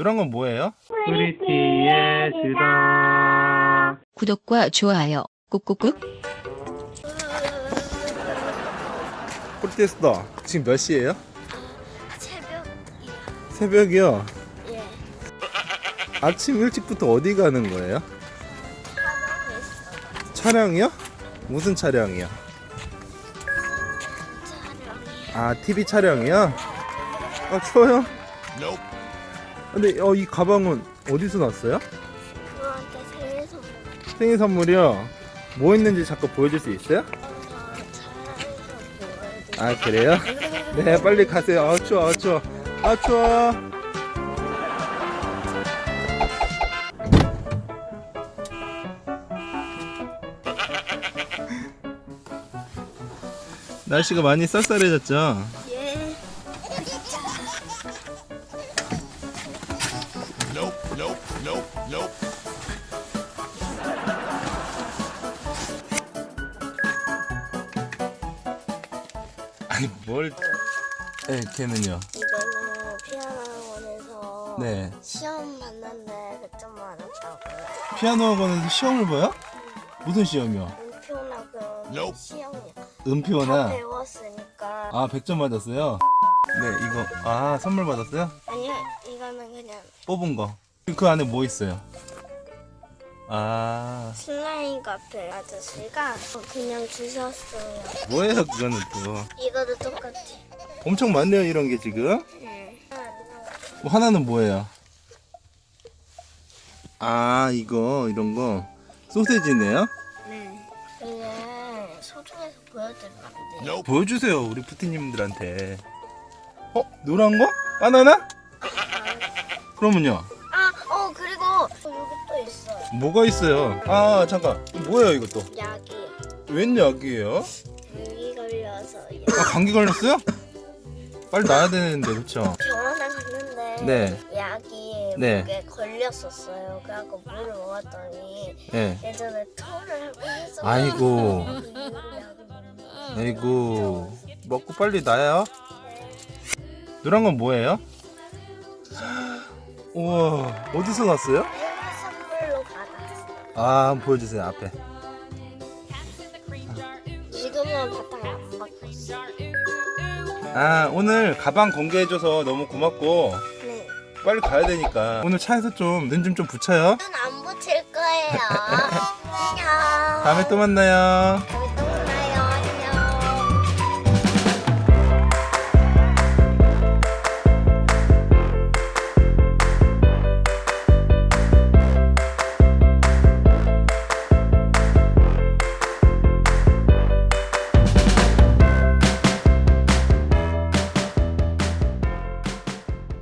노란 건 뭐예요? 프리티의 수다. 구독과 좋아요 꾹꾹꾹 폴테스터 지금 몇 시예요? 새벽 새벽이요. 예 아침 일찍부터 어디 가는 거예요? 있어 촬영이요? 무슨? 촬영이 아 TV 촬영이요? 아 추워요? 근데 어, 이 가방은 어디서 났어요? 누구한테 생일 선물 생일 선물이요? 뭐 있는지 잠깐 보여줄 수 있어요? 차에서 보여드릴게요 아 그래요? 네 빨리 가세요 아 추워 아 추워 아 추워 날씨가 많이 쌀쌀해졌죠? 아니 뭘 네, 걔는요 이거는 피아노 학원에서 네 시험 봤는데 100점 맞았다고요 피아노 학원에서 시험을 봐요? 무슨 시험이요? 은표나 그런 시험이요 다 음피오나 배웠으니까 아 100점 맞았어요? 네 이거 아 선물 받았어요? 아니요 이 거는 그냥 뽑은 거. 그 안에 뭐 있어요? 아, 슬라임 카페 아저씨가 그냥 주셨어요 뭐예요, 그거는 또. 이거도 똑같아 엄청 많네요, 이런 게 지금. 응 뭐 하나는 뭐예요? 아, 이거, 이런 거. 소세지네요? 네. 이게 소중해서 보여드리면 안 돼요? 보여주세요, 우리 푸티님들한테. 어, 노란 거? 바나나? 그러면요? 아, 어 그리고 어, 여기 또 있어요. 뭐가 있어요? 아, 잠깐. 뭐예요, 이것도? 약이요. 웬 약이에요? 감기 걸려서 아, 감기 걸렸어요? 빨리 나야 되는데, 그쵸? 병원에 갔는데 네. 약이 네. 목에 걸렸었어요. 그래갖고 물을 먹었더니 네. 예전에 토를 해서 아이고. 아이고 먹고 빨리 나요. 노란 건 뭐예요? 우와 어디서 났어요? 선물로 받았어요. 아 한번 보여주세요 앞에. 지금은 바탕 안 바꿨어. 아 오늘 가방 공개해줘서 너무 고맙고 네. 빨리 가야 되니까 오늘 차에서 좀 눈 좀 좀 붙여요. 눈안 붙일 거예요. 안녕. 다음에 또 만나요.